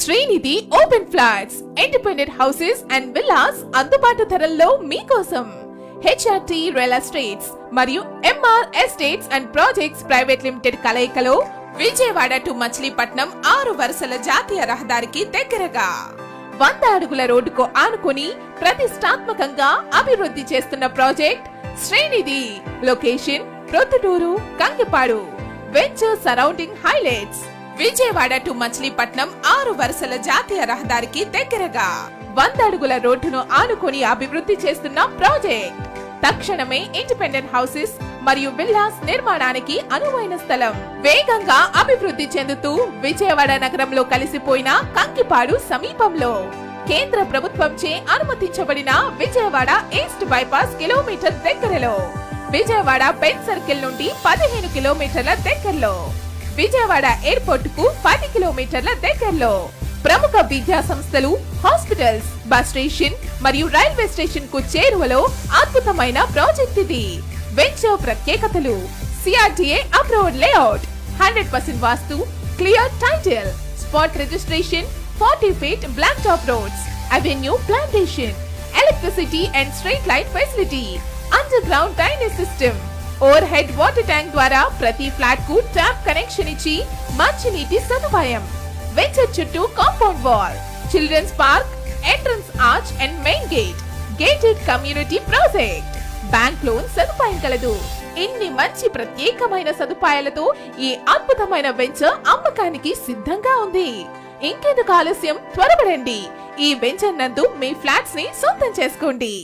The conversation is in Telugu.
Srinidhi open flats independent houses and villas అందుబాటు ధరల్లో మీకోసం. హెచ్ఆర్టి రియల్ ఎస్టేట్స్ మరియు MR estates and projects private limited కలయికలో విజయవాడ టు మచిలీపట్నం ఆరు వరుసల జాతీయ రహదారికి దగ్గరగా. వంద అడుగుల రోడ్డుకు ఆనుకుని ప్రతిష్టాత్మకంగా అభివృద్ధి చేస్తున్న project Srinidhi. Location Proddutur Kankipadu venture surrounding highlights Vijayawada to Machilipatnam ఆరు వరుసల జాతీయ రహదారికి దగ్గరగా వంద అడుగుల రోడ్డును ఆనుకొని అభివృద్ధి చేస్తున్న ప్రాజెక్ట్. తక్షణమే ఇండిపెండెంట్ హౌసెస్ మరియు విల్లాస్ నిర్మాణానికి అనువైన స్థలం. వేగంగా అభివృద్ధి చెందుతూ విజయవాడ నగరంలో కలిసిపోయిన కంకిపాడు సమీపంలో కేంద్ర ప్రభుత్వంచే అనుమతించబడిన విజయవాడ ఈస్ట్ బైపాస్ కిలోమీటర్ దగ్గరలో విజయవాడ పెన్ సర్కిల్ నుండి పదిహేను కిలోమీటర్ల దగ్గరలో. విజయవాడ ఎయిర్పోర్ట్కు పది కిలోమీటర్ల దగ్గరలో ప్రముఖ విద్యా సంస్థలు హాస్పిటల్స్ బస్ స్టేషన్ మరియు రైల్వే స్టేషన్కు చేరువలో అద్భుతమైన ప్రాజెక్ట్ ఇది. వెంచర్ ప్రత్యేకతలు CRTA approved layout hundred percent vastu clear title spot registration forty feet black top roads avenue plantation electricity and street light facility underground drainage system. Overhead water tank ద్వారా ప్రతి ఫ్లాట్కు ట్యాప్ కనెక్షన్ ఇచ్చి మంచినీటి సదుపాయం. వెంచర్ చుట్టూ compound wall children's park entrance arch and main gate gated community project bank loan సదుపాయం కలదు. ఇన్ని మంచి ప్రత్యేకమైన సదుపాయాలతో ఈ అద్భుతమైన వెంచర్ అమ్మకానికి సిద్ధంగా ఉంది. ఇంకెందుకు ఆలస్యం? త్వరపడండి. ఈ వెంచర్ నందు మీ ఫ్లాట్స్ని సొంతం చేసుకోండి.